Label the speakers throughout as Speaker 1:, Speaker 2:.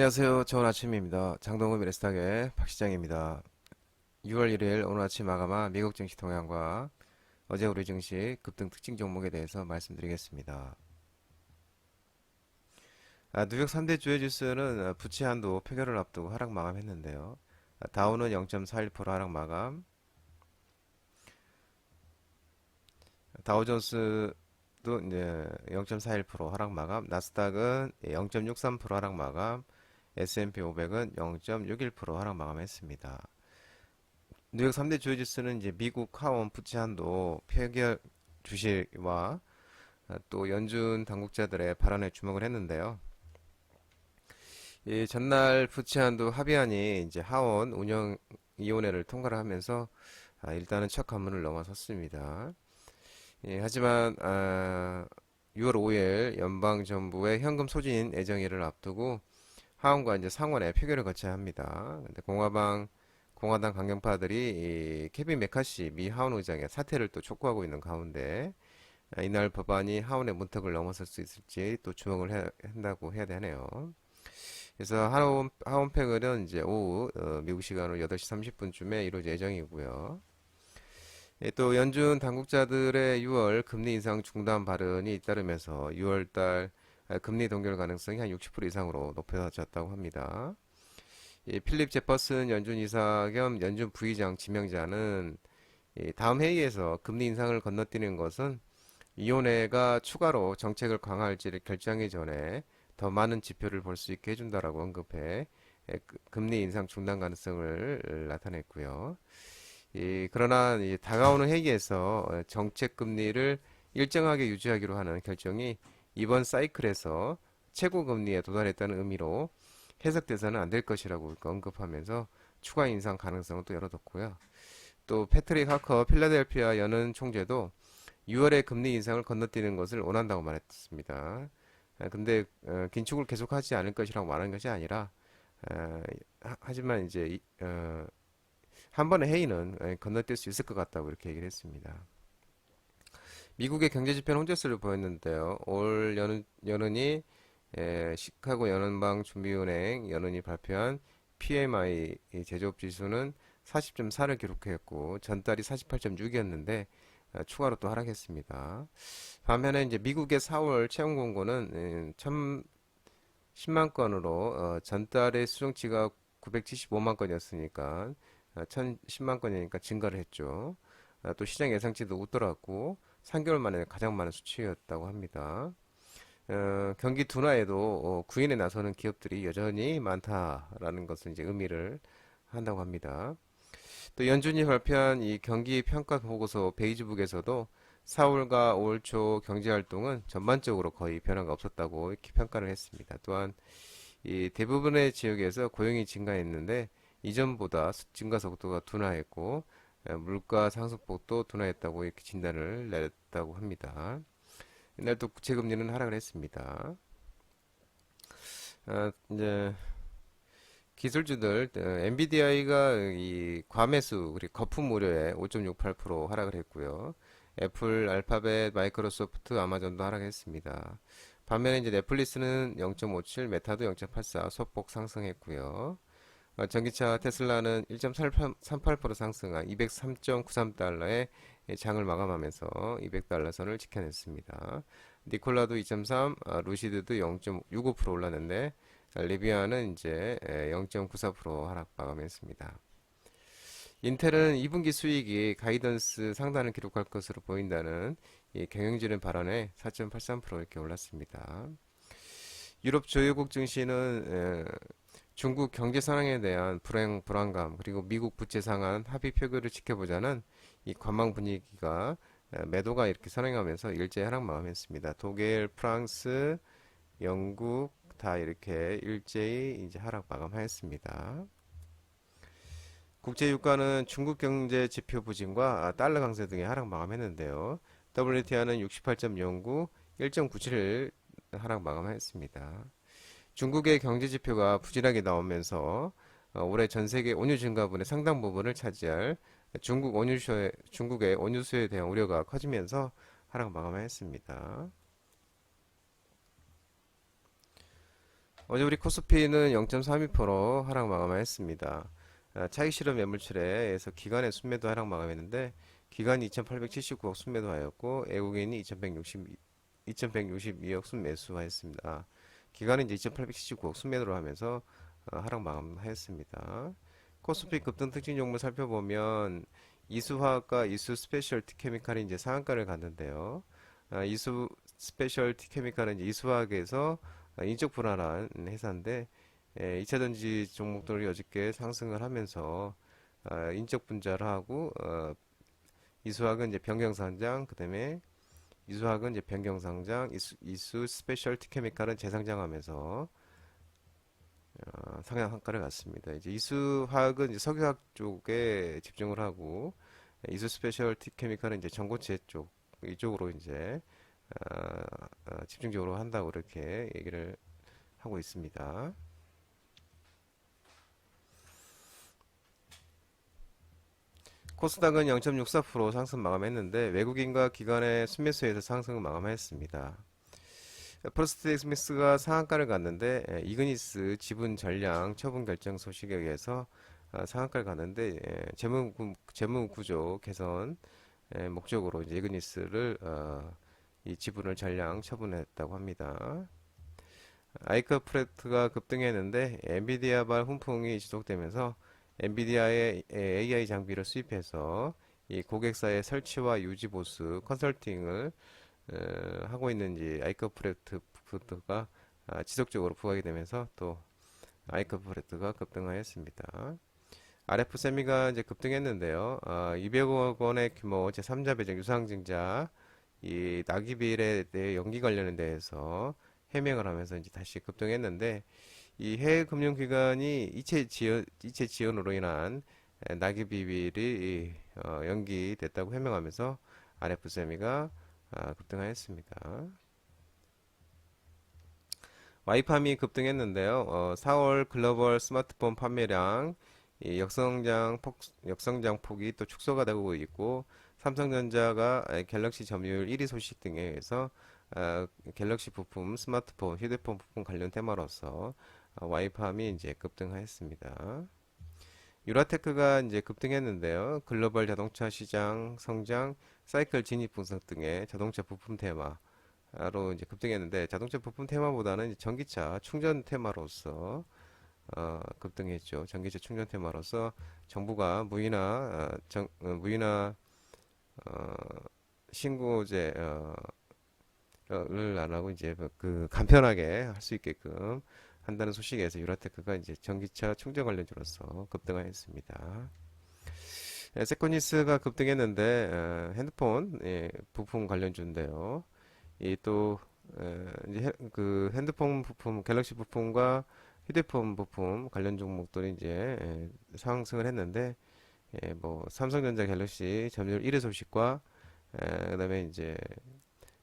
Speaker 1: 안녕하세요. 좋은 아침입니다. 장동훈 미래스탁의 박시장입니다. 6월 1일 오늘 아침 마감한 미국 증시 동향과 어제 우리 증시 급등 특징 종목에 대해서 말씀드리겠습니다. 아, 뉴욕 3대 주요 지수는 아, 부채 한도 폐결을 앞두고 하락 마감했는데요. 아, 다우는 0.41% 하락 마감, 다우존스 도 이제 0.41% 하락 마감, 나스닥은 0.63% 하락 마감, S&P 500은 0.61% 하락 마감했습니다. 뉴욕 3대 주요 지수는 이제 미국 하원 부채 한도 폐결 주식과 아, 또 연준 당국자들의 발언에 주목을 했는데요. 이 전날 부채 한도 합의안이 이제 하원 운영 위원회를 통과를 하면서 아, 일단은 첫 관문을 넘어섰습니다. 예, 하지만 아, 6월 5일 연방 정부의 현금 소진 예정일을 앞두고 하원과 이제 상원에 표결을 거쳐야 합니다. 근데 공화당 공화당 강경파들이 이 케빈 메카시 미 하원 의장의 사퇴를 또 촉구하고 있는 가운데 아, 이날 법안이 하원의 문턱을 넘어설 수 있을지 또 주목을 해야 한다고 해야 되네요. 그래서 하원 하원 표결은 이제 오후 어, 미국 시간으로 8시 30분쯤에 이루어질 예정이고요. 예, 또 연준 당국자들의 6월 금리 인상 중단 발언이 잇따르면서 6월달 금리 동결 가능성이 한 60% 이상으로 높아졌다고 합니다. 이 필립 제퍼슨 연준 이사 겸 연준 부의장 지명자는 이 다음 회의에서 금리 인상을 건너뛰는 것은 위원회가 추가로 정책을 강화할지를 결정하기 전에 더 많은 지표를 볼 수 있게 해준다라고 언급해 예, 그- 금리 인상 중단 가능성을 나타냈고요. 이, 그러나 이 다가오는 회의에서 어, 정책 금리를 일정하게 유지하기로 하는 결정이 이번 사이클에서 최고 금리에 도달했다는 의미로 해석돼서는 안 될 것이라고 언급하면서 추가 인상 가능성을 또 열어뒀고요. 또 패트릭 하커 필라델피아 연은 총재도 6월에 금리 인상을 건너뛰는 것을 원한다고 말했습니다. 아, 근데 어, 긴축을 계속하지 않을 것이라고 말한 것이 아니라 아, 하- 하지만 이제 이- 어, 한 번의 회의는 에, 건너뛸 수 있을 것 같다고 이렇게 얘기를 했습니다. 미국의 경제 지표는 혼재세를 보였는데요. 올 연은, 연은이 에, 시카고 연은방 준비은행 연은이 발표한 PMI 이 제조업 지수는 40.4를 기록했고 전달이 48.6이었는데 추가로 또 하락했습니다. 반면에 이제 미국의 4월 채용 공고는 음, 10만 건으로 어, 전달의 수정치가 975만 건이었으니까 어, 1010만 건이니까 증가를 했죠. 아, 또 시장 예상치도 웃돌았고 3개월 만에 가장 많은 수치였다고 합니다. 어, 경기 둔화에도 어, 구인에 나서는 기업들이 여전히 많다라는 것을 이제 의미를 한다고 합니다. 또 연준이 발표한 이 경기 평가 보고서 베이지북에서도 4월과 5월 초 경제 활동은 전반적으로 거의 변화가 없었다고 이렇게 평가를 했습니다. 또한 이 대부분의 지역에서 고용이 증가했는데 이전보다 수- 증가 속도가 둔화했고 에, 물가 상승폭도 둔화했다고 이렇게 진단을 냈다고 합니다. 이날 또 구체금리는 하락을 했습니다. 아, 이제 기술주들 엔비디아이가 이 과매수 그리고 거품 우려에 5.68% 하락을 했고요. 애플, 알파벳, 마이크로소프트, 아마존도 하락했습니다. 반면에 이제 넷플릭스는 0.57, 메타도 0.84 소폭 상승했고요. 어, 전기차 테슬라는 1.38% 상승한 203.93달러에 장을 마감하면서 200달러 선을 지켜냈습니다. 니콜라도 2.3, 아, 루시드도 0.65% 올랐는데 자, 리비아는 이제 0.94% 하락 마감했습니다. 인텔은 2분기 수익이 가이던스 상단을 기록할 것으로 보인다는 이 경영진의 발언에 4.83% 이렇게 올랐습니다. 유럽 주요국 증시는 에, 중국 경제 상황에 대한 불행, 불안감 그리고 미국 부채 상한 합의 표결을 지켜보자는 이 관망 분위기가 에, 매도가 이렇게 선행하면서 일제히 하락 마감했습니다. 독일, 프랑스, 영국 다 이렇게 일제히 이제 하락 마감하였습니다. 국제 유가는 중국 경제 지표 부진과 아, 달러 강세 등의 하락 마감했는데요. WTI는 68.09, 1.97 하락 마감했습니다. 중국의 경제 지표가 부진하게 나오면서 어, 올해 전 세계 원유 증가분의 상당 부분을 차지할 중국 원유수에, 중국의 원유수에 대한 우려가 커지면서 하락 마감했습니다. 어제 우리 코스피는 0.32% 하락 마감했습니다. 아, 차익 실현 매물출에서 기관의 순매도 하락 마감했는데 기관이 2,879억 순매도하였고 외국인이 2,160 2,162억 순매수하였습니다. 기관은 이제 2,879억 순매도를 하면서 어, 하락 마감하였습니다. 코스피 급등 특징 종목 살펴보면 이수화학과 이수 스페셜티 케미칼이 이제 상한가를 갔는데요. 아, 이수 스페셜티 케미칼은 이제 이수화학에서 아, 인적 불안한 회사인데 에, 2차 전지 종목들이 어저께 상승을 하면서 아, 인적 분자를 하고 어, 이수학은 이제 변경상장 그 다음에 이수학은 이제 변경상장 이수, 이수 스페셜티 케미칼은 재상장하면서 어, 상향 한가를 갔습니다. 이제 이수화학은 이제 석유화학 쪽에 집중을 하고 이수 스페셜티 케미칼은 이제 전고체 쪽 이쪽으로 이제 어, 어, 집중적으로 한다고 이렇게 얘기를 하고 있습니다. 코스닥은 0.64% 상승 마감했는데 외국인과 기관의 순매수에서 상승을 마감했습니다. 퍼스트 엑스미스가 상한가를 갔는데 에, 이그니스 지분 전량 처분 결정 소식에 의해서 아, 상한가를 갔는데 에, 재무 구조 개선 에, 목적으로 이제 이그니스를 어, 이 지분을 전량 처분했다고 합니다. 아이크 프레트가 급등했는데 엔비디아발 훈풍이 지속되면서 엔비디아의 AI 장비를 수입해서 이 고객사의 설치와 유지 보수 컨설팅을 어, 하고 있는지 아이커프레트가 아, 지속적으로 부각이 되면서 또 아이커프레트가 급등하였습니다. RF 세미가 이제 급등했는데요. 아, 200억 원의 규모 제3자 배정 유상증자 이 나기빌에 대해 연기 관련에 대해서 해명을 하면서 이제 다시 급등했는데 이 해외 금융기관이 이체 지연 이체 지연으로 인한 에, 나기비빌이 어, 연기됐다고 해명하면서 RF 세미가 아, 급등하였습니다. 와이팜이 급등했는데요. 어, 4월 글로벌 스마트폰 판매량 이 역성장 폭, 역성장 폭이 또 축소가 되고 있고 삼성전자가 에, 갤럭시 점유율 1위 소식 등에 의해서 아, 갤럭시 부품, 스마트폰, 휴대폰 부품 관련 테마로서 아, 와이팜이 이제 급등하였습니다. 유라테크가 이제 급등했는데요. 글로벌 자동차 시장 성장, 사이클 진입 분석 등의 자동차 부품 테마로 이제 급등했는데 자동차 부품 테마보다는 전기차 충전 테마로서 어, 급등했죠. 전기차 충전 테마로서 정부가 무인화 어, 정, 어, 무인화 어, 신고제 어, 를 안 하고 이제 그 간편하게 할 수 있게끔 한다는 소식에서 유라테크가 이제 전기차 충전 관련주로서 급등하였습니다. 예, 세코니스가 급등했는데 어, 핸드폰 예, 부품 관련주인데요. 이또 이제 헤- 그 핸드폰 부품, 갤럭시 부품과 휴대폰 부품 관련 종목들이 이제 예, 상승을 했는데 예, 뭐 삼성전자 갤럭시 점유율 1위 소식과 에, 그다음에 이제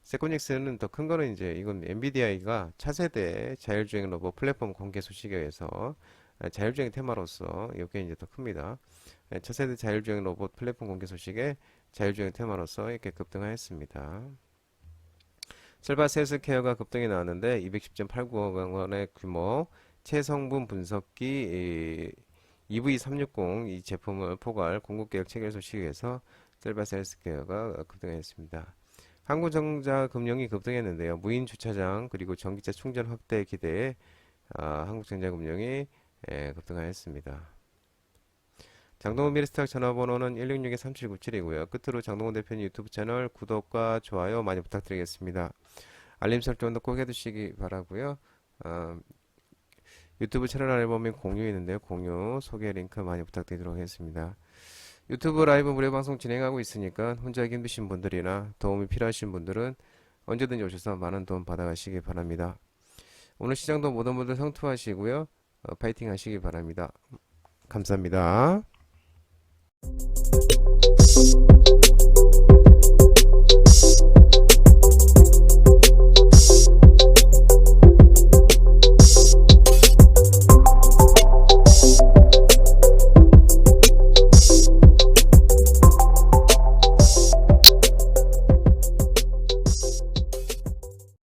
Speaker 1: 세코닉스는 더 큰 거는 이제 이건 엔비디아가 차세대 자율주행 로봇 플랫폼 공개 소식에 의해서 에, 자율주행 테마로서 이게 이제 더 큽니다. 에, 차세대 자율주행 로봇 플랫폼 공개 소식에 자율주행 테마로서 이렇게 급등하였습니다. 셀바스 헬스케어가 급등이 나왔는데 210.89억 원의 규모 체성분 분석기 이 EV360 이 제품을 포괄 공급 계획 체결 소식에서 셀바스 헬스케어가 급등했습니다. 한국전자 금융이 급등했는데요. 무인 주차장 그리고 전기차 충전 확대 기대에 아, 한국전자 금융이 예, 급등하였습니다. 장동훈 미래스탁 전화번호는 166-3797이고요. 끝으로 장동훈 대표님 유튜브 채널 구독과 좋아요 많이 부탁드리겠습니다. 알림 설정도 꼭 해두시기 바라고요. 어, 유튜브 채널 보면 공유 있는데요. 공유 소개 링크 많이 부탁드리도록 하겠습니다. 유튜브 라이브 무료 방송 진행하고 있으니까 혼자 힘드신 분들이나 도움이 필요하신 분들은 언제든지 오셔서 많은 도움 받아가시기 바랍니다. 오늘 시장도 모든 분들 성투하시고요. 어, 파이팅 하시기 바랍니다. 감사합니다.